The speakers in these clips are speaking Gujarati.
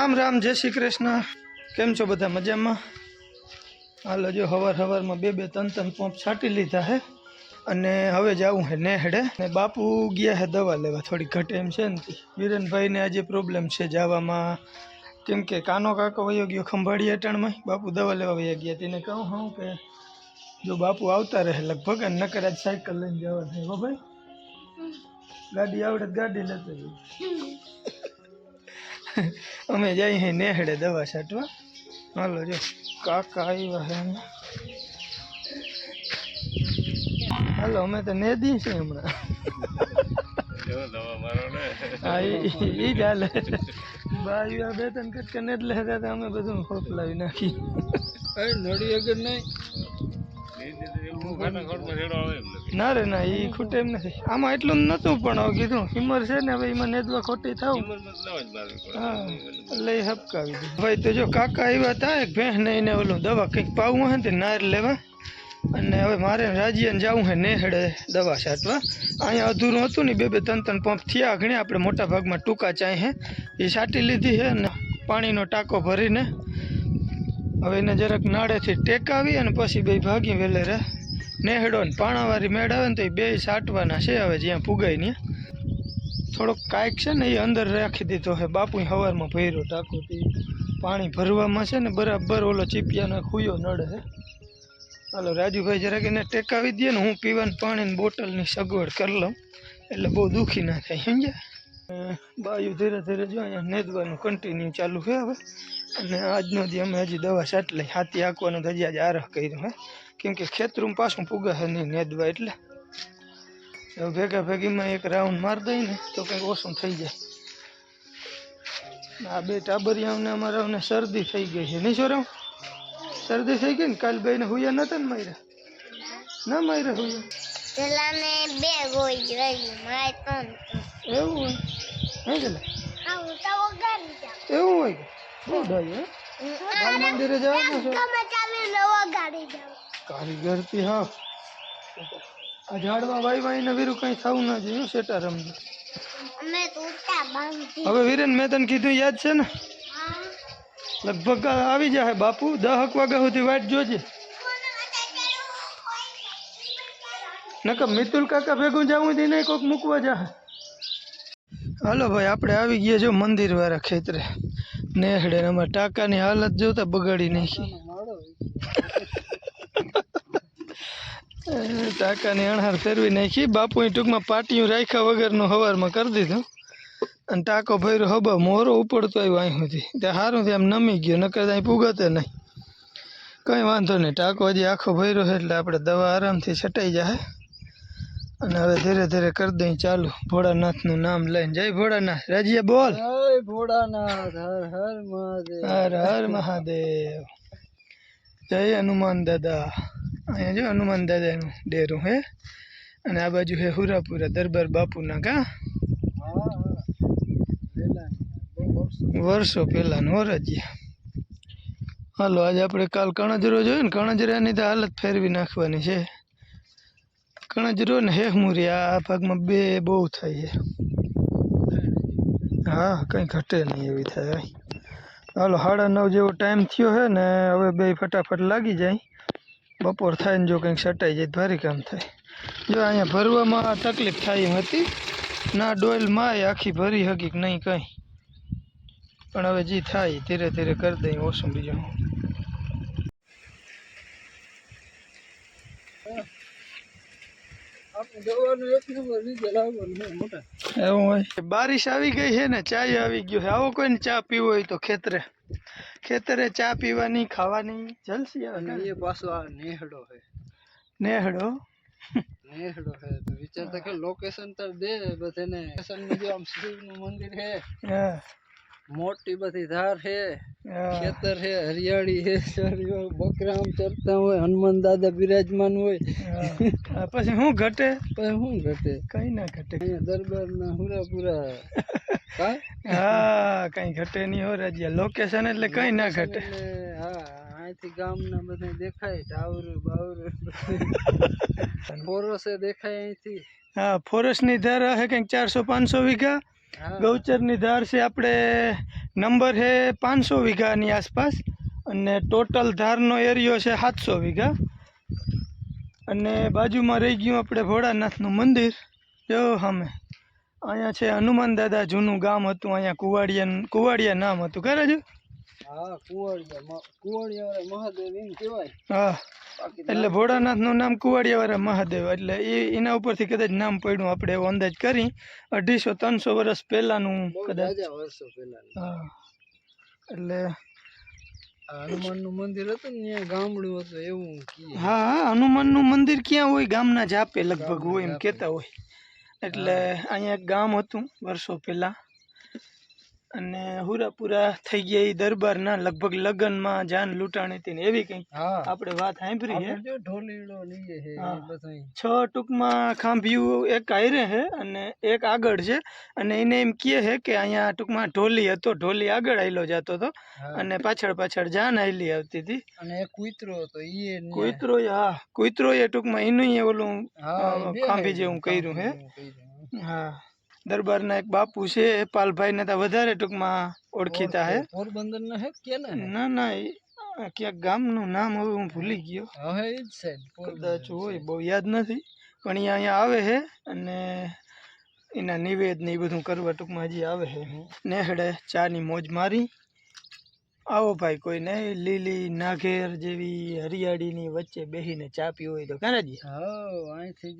રામ રામ જય શ્રી કૃષ્ણ. કેમ છો બધા મજામાં? હાલો જો હવાર હવારમાં બે બે ત્રણ ત્રણ પંપ છાંટી લીધા હે. અને હવે જવું હે નેહડે. ને બાપુ ગયા હે દવા લેવા થોડી ઘટે એમ છે ને વિરેનભાઈને આજે પ્રોબ્લેમ છે જવામાં. કેમ કે કાનો કાકો વયો ગયો ખંભાળી અટાણમાં. બાપુ દવા લેવા વયા ગયા. તેને કહું હું કે જો બાપુ આવતા રહે લગભગ અને નકર આજ સાયકલ લઈને જવા થાય હો ભાઈ. ગાડી આવડે ગાડી લેતો અમે જઈએ હે નેહડે દવા છાંટવા. હાલો જો કાકા આવ્યા હે હાલો અમે તો નેદી છે હમણાં. ઈ ચાલે જ હાલે. બાયું આ બે ત્રણ એટલે હતા લેતા અમે બધું ખોપલાવી નાખી. નડી અગર નહીં. ના. રે ના એ ખૂટે એમ નથી. આમાં એટલું નતું પણ કીધું. હિમર છે ને હવે એમાં નેદવા ખોટી થાવ. હા એટલે એ હપકાવી દીધું. ભાઈ તો જો કાકા આવ્યા હતા એક ભેંસ ને ઓલું દવા કંઈક પાવું હે ને નાર લેવા. અને હવે મારે રાજ્યને જવું હે નેહડે દવા છાંટવા. અહીંયા અધૂરું હતું ને બે બે ત્રણ ત્રણ પંપ થયા ઘણી. આપણે મોટા ભાગમાં ટૂંકા ચાય હે. એ છાંટી લીધી છે અને પાણીનો ટાંકો ભરીને. હવે એને જરાક નાળેથી ટેકાવી અને પછી બે ભાગી વેલે રે. નેહડો ને પાણાવાળી મેળ આવે ને તો એ બે સાટવાના છે હવે જ્યાં પુગાય ને થોડોક કાંઈક છે ને એ અંદર રાખી દીધો છે બાપુ હવારમાં ભર્યો ટાંકો પાણી ભરવામાં છે ને બરાબર ઓલો ચીપિયાનો ખુયો નડે છે હાલો રાજુભાઈ જરાક એને ટેકાવી દે ને હું પીવાનું પાણીની બોટલની સગવડ કરી લઉં. એટલે બહુ દુઃખી ના થાય, સમજ્યા? બાયું ધીરે ધીરે જો અહીંયા નેદવાનું કન્ટિન્યુ ચાલુ છે હવે. અને આજનો દી અમે હજી દવા છાંટ હાથી આંકવાનું હજી આજે આરહ કર્યું હે. કેમ કે ખેતરું પાછું પુગા છે નહીં નેદવા એટલે. ભેગા ભેગીમાં એક રાઉન્ડ મારી દઈ ને તો કંઈક ઓછું થઈ જાય. આ બે ટાબરિયાઓને અમારાઓને શરદી થઈ ગઈ છે. નહીં છોરાવ શરદી થઈ ગઈ ને કાલ બેને હુયા નતા ને માર્યા? ના માર્યા હુયા? પેલા ને બે ગોઈ રહી મારે ત્રણ એવું હોય? હે એવું હોય બહુ ડાય હે? મંદિરે જવાનું છે? તમે જાવ કારીગરથી હા. આ ઝાડમાં વાઈ ને વીરું કઈ થવું ના જોઈએ બાંધી. હવે વીરેન મેં તને કીધું યાદ છે ને? લગભગ આવી જાય બાપુ દહક વાગ્યા સુધી વાટ જોજે. નકર મિતુલ કાકા ભેગું જવું દી નહીં કોઈક મૂકવા જા હાલો ભાઈ આપણે આવી ગયા જો મંદિર વાળા ખેતરે. નેહડે અમારા ટાકાની હાલત જોતા બગાડી નાખી એ, ટાકાની અણહાર ફેરવી નાખી. બાપુએ ટૂંકમાં પાટિયું રાખ્યા વગરનું હવારમાં કરી દીધું. અને ટાંકો ભર્યો હબા મોરો ઉપડતો આવ્યો અહીં સુધી. ત્યાં સારું ત્યાં એમ નમી ગયો નકર અહીં પૂગતે નહીં. કંઈ વાંધો નહીં ટાંકો હજી આખો ભર્યો છે એટલે આપણે દવા આરામથી છટાઈ જાય. અને હવે ધીરે ધીરે કરી દઈ ચાલુ. ભોળાનાથનું નામ લઈને. જય ભોળાનાથ. રાજીએ બોલ. જય ભોળાનાથ. હર હર મહાદેવ. હર હર મહાદેવ. જય હનુમાન દાદા. અહીંયા જો હનુમાન દાદાનું ડેરું હે. અને આ બાજુ હે હુરાપુરા, દરબાર બાપુના કા વર્ષો પહેલાનું હોરજીયા હાલો, આજે આપણે કાલ કણજરો જોયું ને? કણજરાની તો હાલત ફેરવી નાખવાની છે. કણજરો ને હેહમુરી આ ભાગમાં બે બહુ થાય છે. હા, કંઈ ઘટે નહીં એવી થાય. હાલો, સાડા નવ જેવો ટાઈમ થયો છે ને, હવે બે ફટાફટ લાગી જાય. બપોર થાય ને જો કંઈક સટાઈ જાય ભારી કામ થાય. જો અહીંયા ભરવામાં તકલીફ થાય એમ હતી. ના ડોઇલમાં આખી ભરી હકીક નહીં કંઈ. પણ હવે જે થાય, ધીરે ધીરે કરી દઈએ ઓછું બીજું. બારિશ આવી ગઈ છે ને, ચાય આવી ગયો છે. આવો કોઈને ચા પીવો હોય તો ખેતરે. ખેતરે ચા પીવાની ખાવાની જલસી આવે અને એ પાછો આ નેહડો છે નેહડો? નેહડો છે તો વિચારતા કે લોકેશન તો દે બધાને લોકેશન જો આમ શિવનું મંદિર છે હા. મોટી બધી ધાર છે હા. ખેતર છે હરિયાળી છે સરીઓ બકરા આમ ચરતા હોય હનુમાન દાદા બિરાજમાન હોય. હા. પછી શું ઘટે? પછી શું ઘટે? કઈ ના ઘટે. અહીંયા દરબારના હુરાપુરા કા હા? કઈ ઘટે નહીં હો રાજીયા. લોકેશન એટલે કઈ ના ઘટે. હા અહીંથી ગામના બધા દેખાય ટાવર બાવર. ફોરસે દેખાય અહીંથી. હા ફોરેસ્ટની ધાર હે કંઈક ચારસો પાંચસો વીઘા. ગૌચરની ધાર છે આપણે નંબર છે પાંચસો વીઘાની આસપાસ. અને ટોટલ ધારનો એરિયો છે સાતસો વીઘા. અને બાજુમાં રહી ગયું આપણે ભોળાનાથનું મંદિર. જો સામે અહીંયા છે હનુમાન દાદા જૂનું ગામ હતું અહીંયા કુવાડિયા કુવાડિયા નામ હતું ખરે છે હા કુવાડિયા કુવાડિયા મહાદેવ એમ કહેવાય. હા એટલે ભોળાનાથનું નામ કુવાડિયાવાળા મહાદેવ એટલે એ એના ઉપરથી કદાચ નામ પડ્યું આપણે એવો અંદાજ કરી અઢીસો ત્રણસો વર્ષ પહેલાંનું કદાચ. વર્ષો પહેલા હા એટલે હનુમાનનું મંદિર હતું ને ત્યાં ગામડું હતું એવું હા હા હનુમાનનું મંદિર ક્યાં હોય ગામના જાપે લગભગ હોય એમ કહેતા હોય. એટલે અહીંયા એક ગામ હતું વર્ષો પહેલાં. અને હુરાપુરા થઈ ગયા એ દરબારના લગભગ લગ્નમાં જાન લૂંટાણી હતી ને એવી કઈ હા. આપણે વાત સાંભળી છે ઢોલીડો લઈએ છે હા. છ ટૂંકમાં ખાંભિયું એક આયરે છે અને એક આગળ છે. અને એને એમ કહે છે કે અહીંયા ટૂંકમાં ઢોલી હતો ઢોલી આગળ આયલો જતો હતો અને પાછળ પાછળ જાન આયલી આવતી હતી. અને કૂતરો હતો એ કુતરો હા કુતરો એ ટૂંકમાં એનું ઓલું હા ખાંભી હે, જેવું કર્યું હે. હા. દરબારના એક બાપુ છે પાલભાઈ ને તો વધારે ટૂંકમાં ઓળખીતા હે. પોરબંદર ના હે કે ના ના એ ક્યાંક ગામનું નામ હવે હું ભૂલી ગયો. હવે જ કદાચ હોય બહુ યાદ નથી પણ એ અહીંયા આવે છે અને એના નિવેદ ને એ બધું કરવા ટૂંકમાં હજી આવે છે નેહડે ચાની મોજ મારી. આવો ભાઈ કોઈ ને લીલી નાઘેર જેવી હરિયાળીની વચ્ચે બેસીને ચા પી હોય તો કાનાજી. હા અહીંથી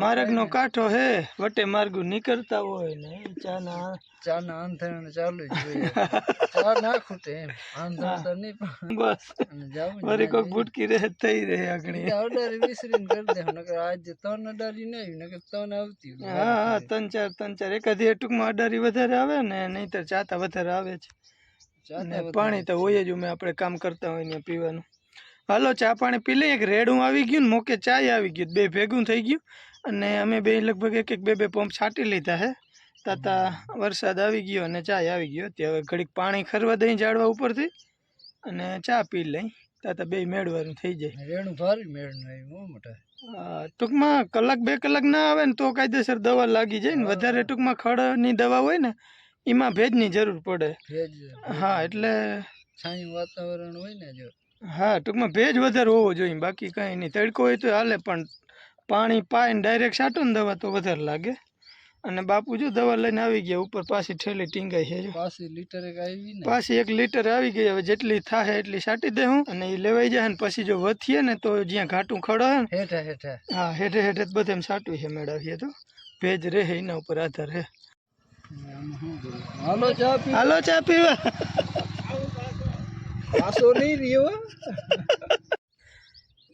માર્ગનો કાંઠો હે વટે માર્ગ નીકળતા હોય ને ચાના. ચાના આંધણ ચાલુ જ હોય. ચા ના ખૂટે આંધણ નહીં પણ. બસ. વરી ના બુટકી રહે થઈ રહે જોઈએ. અડારી વિસરીને કરી દે નકર આજે ત્રણ અડારી નહીં નકર ત્રણ આવતી. હા હા ત્રણ ચાર ત્રણ ચાર. એકાદી ટૂંકમાં અડારી વધારે આવે ને નહીંતર ચાતા વધારે આવે છે પાણી તો હોય જ અમે આપણે કામ કરતા હોય ને પીવાનું. હાલો ચા પાણી પી લઈએ એક રેડું આવી ગયું ને મોકે ચાય આવી ગયું બે ભેગું થઈ ગયું. અને અમે બે લગભગ એક એક બે બે પંપ છાંટી લીધા હે. તાતા વરસાદ આવી ગયો અને ચાય આવી ગયો. તે હવે ઘડીક પાણી ખરવા દઈ ઝાડવા ઉપરથી અને ચા પી લઈ. તાતા બે મેળવાનું થઈ જાય. રેણું ભારી મેળનું આવ્યું મોટા. ટૂંકમાં કલાક બે કલાક ના આવે ને તો કાયદેસર દવા લાગી જાય ને. વધારે ટૂંકમાં ખડની દવા હોય ને એમાં ભેજની જરૂર પડે. હા એટલે છાયું વાતાવરણ હોય ને જો. હા ટૂંકમાં ભેજ વધારે હોવો જોઈએ. બાકી કંઈ નહીં. તડકો હોય તો હાલે પણ પાણી પાય ને ડાયરેક્ટ છાંટો ને દવા તો વધારે લાગે. અને બાપુ જો દવા લઈને આવી ગયા ઉપર પાછી ઠેલી ટીંગાઈ છે પાછી લીટર એક આવી ને? પાછી એક લીટર આવી ગઈ હવે જેટલી થાય એટલી છાંટી દે હું. અને એ લેવાઈ જાય ને પછી જો વધીએ ને તો જ્યાં ઘાટું ખડો હે ને હેઠા હેઠા. હા હેઠે હેઠે બધે એમ છાંટવું છે મેળવીએ તો. ભેજ રહે એના ઉપર આધાર હે આમાં શું કરું? હાલો ચા પી. હાલો ચા પીવા. પાછો નહીં રહ્યો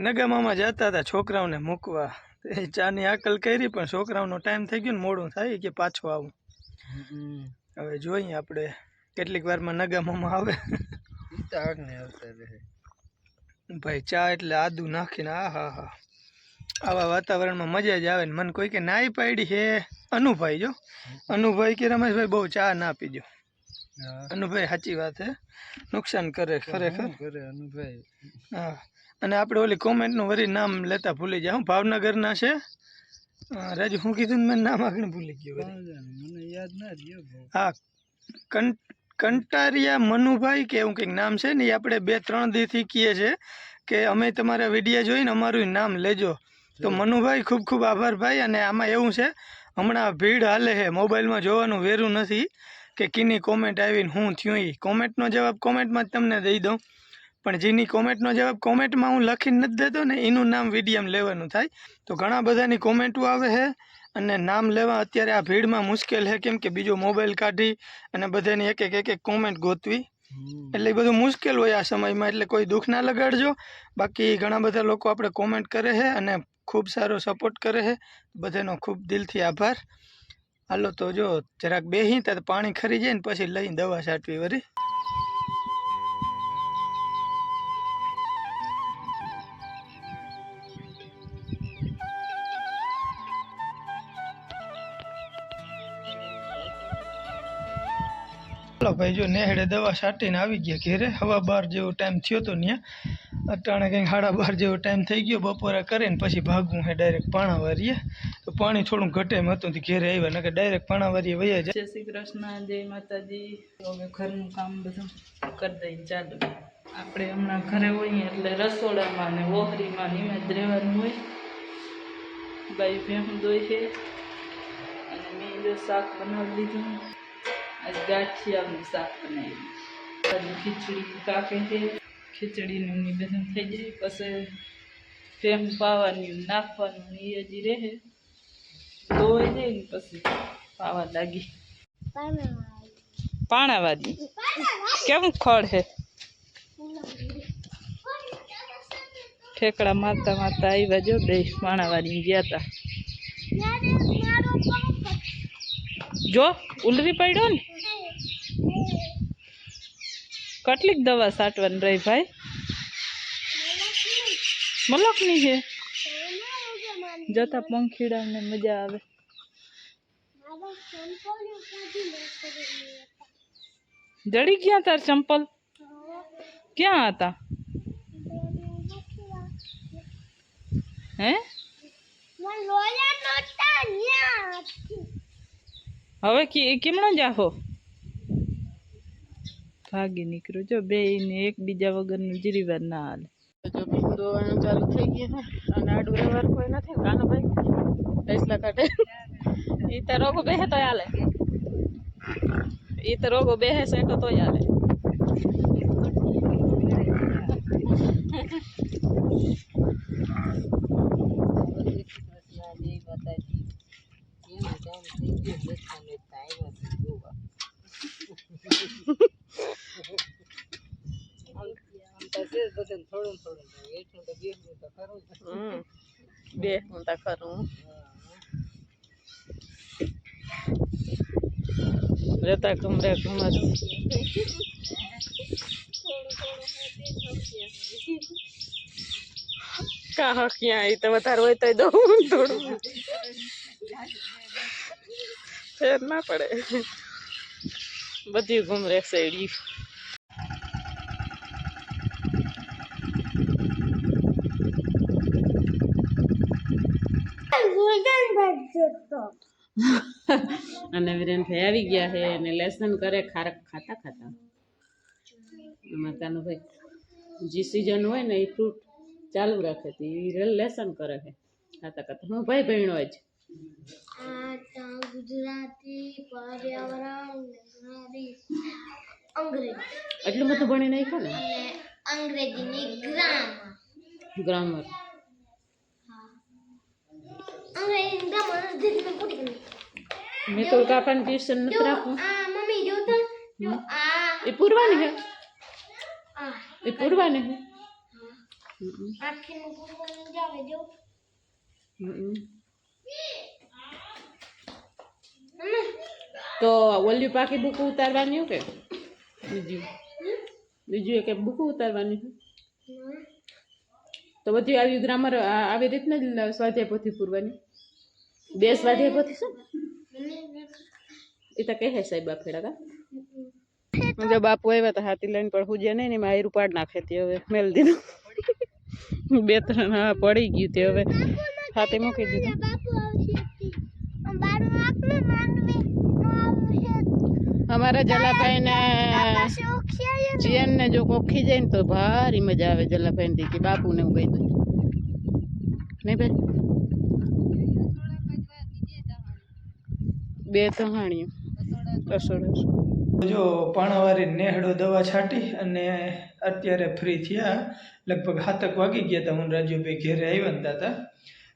હો. નગા મામા જતા હતા છોકરાઓને મૂકવા. એ ચાની આકલ કરી પણ છોકરાઓનો ટાઈમ થઈ ગયો ને મોડું થાય કે પાછો આવું. હવે જોઈએ આપણે કેટલીક વારમાં નગામામાં આવે. ભાઈ ચા એટલે આદુ નાખીને આ હા હા. આવા વાતાવરણમાં મજા જ આવે ને. મને કોઈ કે નાઈ પાડી છે અનુભાઈ જો. અનુભાઈ કે રમેશભાઈ બહુ ચા ના પીજો. હા. અનુભાઈ સાચી વાત છે નુકસાન કરે ખરેખર. અનુભાઈ? હા. અને આપણે ઓલી કોમેન્ટનું વરી નામ લેતા ભૂલી જાય હું ભાવનગરના છે. રાજુ હું કીધું ને મેં નામ આગળ ભૂલી ગયો? મને યાદ ના રહ્યો હા કંટારિયા મનુભાઈ કે એવું કંઈક નામ છે ને એ આપણે બે ત્રણ દીથી કહીએ છે કે અમે તમારા વીડિયો જોઈને અમારું નામ લેજો. તો મનુભાઈ ખૂબ ખૂબ આભાર ભાઈ. અને આમાં એવું છે હમણાં ભીડ હાલે છે. મોબાઈલમાં જોવાનું વેરું નથી કે કીની કોમેન્ટ આવીને હું થયું એ કોમેન્ટનો જવાબ કોમેન્ટમાં જ તમને દઈ દઉં. પણ જેની કોમેન્ટનો જવાબ કોમેન્ટમાં હું લખીને નથી દેતો ને એનું નામ વિડીએમ લેવાનું થાય. તો ઘણા બધાની કોમેન્ટો આવે છે અને નામ લેવા અત્યારે આ ભીડમાં મુશ્કેલ છે. કેમ કે બીજો મોબાઈલ કાઢી અને બધાની એક એક એક એક કોમેન્ટ ગોતવી. એટલે એ બધું મુશ્કેલ હોય આ સમયમાં એટલે કોઈ દુઃખ ના લગાડજો. બાકી ઘણા બધા લોકો આપણે કોમેન્ટ કરે છે અને ખૂબ સારો સપોર્ટ કરે છે. બધાનો ખૂબ દિલથી આભાર. હાલો તો જો જરાક બેહી ત્યારે પાણી ખરી જાય ને પછી લઈ દવા છાંટવી વરી. ચાલો ભાઈ, જો નેહડે દવા છાંટીને આવી ગયા ઘેરે, હવા બાર જેવો ટાઈમ થયો તો ત્યાં અટાણે કંઈક સાડા બાર જેવો ટાઈમ થઈ ગયો, બપોરે કરીને પછી ભાગવું હે ડાયરેક્ટ પાણા વારીએ તો પાણી થોડું ઘટે એમ હતું, તે ઘેરે આવ્યા, નકર ડાયરેક્ટ પાણાવારીએ વયા જાય. જય શ્રી કૃષ્ણ, જય માતાજી. હવે ઘરનું કામ બધું કરી દઈએ ચાલુ. આપણે હમણાં ઘરે હોઈએ એટલે રસોડામાં ને વોહરીમાં ને એમાં જ રહેવાનું હોય. બાઈ ભેહું દોઈ છે. અને મેં જો શાક બનાવી દીધું. આજ ગાંઠિયાનું શાક બનાવ્યું હજી ખીચડી કાપે છે ખીચડીનું ને બધું થઈ જાય પછી ભેહું પાવાની નાખવાનું ને એ હજી રહે ધોઈ જાય ને પછી પાવા લાગી પાણાવાદી કેમ ખડ હે ઠેકડા મારતા મારતા આવ્યા જો બે પાણાવાદી ગયા હતા જો ઉલરી પડ્યો ને કેટલીક દવા સાટવાની રહી ભાઈ? મલકની છે. જતા પંખીડાને મજા આવે. જડી ગયા તાર ચંપલ? ક્યાં હતા? હે? હવે કે કેમણો જાહો? ભાગી નીકળ્યું. જો બે ને એકબીજા વગરનું જીરીવાર ના હાલે. જો દોવાનું ચાલુ થઈ ગયું અને આડું વ્યવહાર કોઈ નથી. કાનો ભાઈ? ફેસલા કાઢે. ઈ તો રોગો બેહે તો હાલે. ઈ તો રોગો બેહે છે તો તોય હાલે થોડું થોડું એટલું તો બેસવું તો ખરું જ. હમ બે હું તો ખરું જતા કમરે કમર કા હક ક્યાં ઈ તો વધારે હોય તો દઉં થોડું ફેર ના પડે બધી ઘૂમરે શેડી અને વિરેનભાઈ આવી ગયા છે અને લેસન કરે ખારક ખાતા ખાતા. એમાં ભાઈ જે સિઝન હોય ને એ ફ્રૂટ ચાલુ રાખે તો એ લેસન કરે છે ખાતા ખાતા. હું ભાઈ ભણ્યો જ. ગુજરાતી પર્યાવરણ અંગ્રેજી. એટલું બધું ભણી નાખ્યું ને? અંગ્રેજીની ગ્રામર ગ્રામર અંગ્રેજીની ગ્રામર દીદી પૂરી કરી મેં તો કાકાને ટ્યુશન નથી રાખવું મમ્મી જો તો એ પૂરવાની છે એ પૂરવાની. મમ્મી તો ઓલ્યું પાકી બુક ઉતારવાની કે બીજું બીજું કે બુક ઉતારવાની છે તો બધી આવી ગ્રામર આવી રીતના જ સ્વાધ્યાય પોથી પૂરવાની. બે સ્વાધ્યાય પોથી શું એ તો કહે સાહેબ બાપ ફેડા કા જો બાપુ આવ્યા તો હાથી લઈને પણ હુજ્યા નહીં ને એમાં આયરું પાડ નાખે તે હવે, મેલ દીધું. બે ત્રણ હા, પડી ગયું તે હવે. હાથે મૂકી દીધું. અમારા જલાભાઈ ને જીયન ને જો કોખી જાય ને તો ભારી મજા આવે જલાભાઈ ને કે બાપુ ને હું કહી દઉં. નહીં ભાઈ? બે તહાણીઓ રસોડા. જો પાણાવારી નેહડો દવા છાંટી અને અત્યારે ફ્રી થયા. લગભગ હાથક વાગી ગયા હતા હું રાજુભાઈ ઘેરે આવ્યા હતા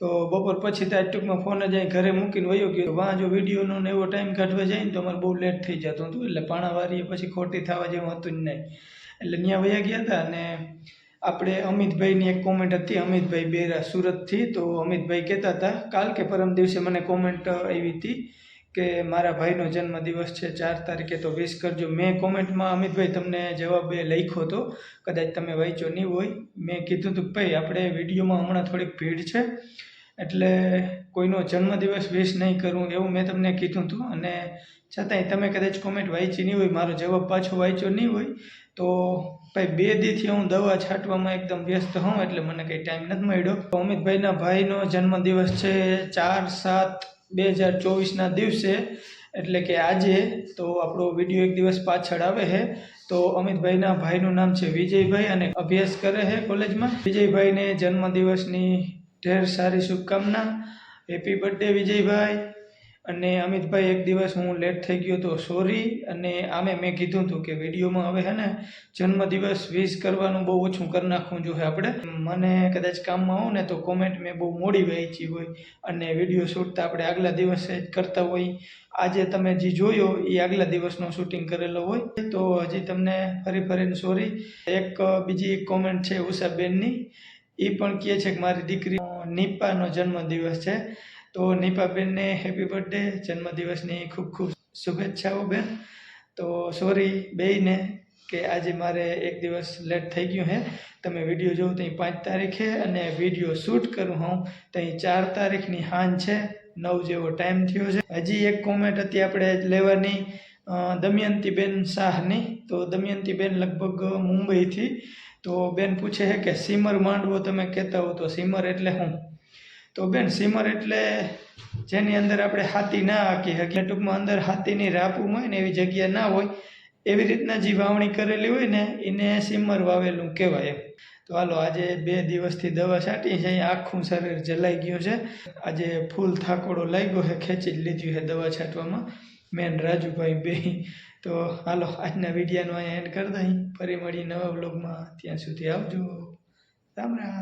તો બપોર પછી ત્યાં ટૂંકમાં ફોન જ અહીં ઘરે મૂકીને વયો ગયો. વાં જો વિડીયોનો ને એવો ટાઈમ કાઢવા જાય ને તો અમારે બહુ લેટ થઈ જતું હતું. એટલે પાણાવારીએ પછી ખોટી થવા જેવું હતું જ નહીં. એટલે ત્યાં વયા ગયા હતા અને આપણે અમિતભાઈની એક કોમેન્ટ હતી. અમિતભાઈ બેરા સુરતથી. તો અમિતભાઈ કહેતા હતા, કાલ કે પરમ દિવસે મને કોમેન્ટ આવી હતી કે મારા ભાઈનો જન્મદિવસ છે ચાર તારીખે, તો વિશ કરજો. મેં કોમેન્ટમાં અમિતભાઈ તમને જવાબ એ લખ્યો હતો, કદાચ તમે વાંચ્યો નહીં હોય. મેં કીધું હતું, ભાઈ, આપણે વિડીયોમાં હમણાં થોડીક ભીડ છે. એટલે કોઈનો જન્મદિવસ વિશ નહીં કરું એવું મેં તમને કીધું હતું. અને છતાંય તમે કદાચ કોમેન્ટ વાંચી નહીં હોય, મારો જવાબ પાછો વાંચ્યો નહીં હોય, તો ભાઈ બે દીથી હું દવા છાંટવામાં એકદમ વ્યસ્ત હોઉં એટલે મને કંઈ ટાઈમ નથી મળ્યો. અમિતભાઈના ભાઈનો જન્મદિવસ છે ચાર સાત બે હજાર ચોવીસના દિવસે, એટલે કે આજે, તો આપણો વીડિયો એક દિવસ પાછળ આવે છે. તો અમિતભાઈના ભાઈનું નામ છે વિજયભાઈ અને અભ્યાસ કરે છે કોલેજમાં. વિજયભાઈને જન્મદિવસની ઢેર સારી શુભકામના. હેપી બર્થડે વિજયભાઈ. અને અમિતભાઈ, એક દિવસ હું લેટ થઈ ગયો તો સોરી અને આમે મેં કીધું હતું કે વિડીયોમાં હવે હે ને જન્મદિવસ વિશ કરવાનું બહુ ઓછું કરી નાખવું જોઈએ આપણે. મને કદાચ કામમાં હોઉં ને તો કોમેન્ટ મેં બહુ મોડી વહેંચી હોય અને વીડિયો શૂટ તો આપણે આગલા દિવસે જ કરતા હોય. આજે તમે જે જોયો એ આગલા દિવસનો શૂટિંગ કરેલો હોય. તો હજી તમને ફરી ફરીને સોરી એક બીજી કોમેન્ટ છે ઉષાબેનની. એ પણ કહે છે કે મારી દીકરી નિપાનો જન્મદિવસ છે. તો નિપાબેનને હેપી બર્થડે જન્મદિવસની ખૂબ ખૂબ શુભેચ્છાઓ બેન. તો સોરી બેયને કે આજે મારે એક દિવસ લેટ થઈ ગયું હે. તમે વીડિયો જોઉં ત્યાં પાંચ તારીખે અને વીડિયો શૂટ કરું હું ત્યાં ચાર તારીખની હાન છે. નવ જેવો ટાઈમ થયો છે. હજી એક કોમેન્ટ હતી આપણે લેવાની દમયંતીબેન શાહની. તો દમયંતીબેન લગભગ મુંબઈથી તો બેન પૂછે છે કે સીમર માંડવો તમે કહેતા હો તો સીમર એટલે શું તો બેન સીમર એટલે જેની અંદર આપણે હાથી ના હાકી શકીએ ટૂંકમાં અંદર હાથીની રાપું હોય ને એવી જગ્યા ના હોય, એવી રીતના જે વાવણી કરેલી હોય ને એને સીમર વાવેલું કહેવાય એમ. તો હાલો, આજે બે દિવસથી દવા છાંટી છે આખું શરીર જલાઈ ગયું છે. આજે ફૂલ થાકોડો લાગ્યો છે, ખેંચી જ લીધું છે દવા છાંટવામાં. મેન રાજુભાઈ બે તો હાલો, આજના વિડીયાનો અહીંયા એન્ડ કરી દઈ ફરી મળી નવા બ્લોગમાં ત્યાં સુધી આવજો. રામ રામ.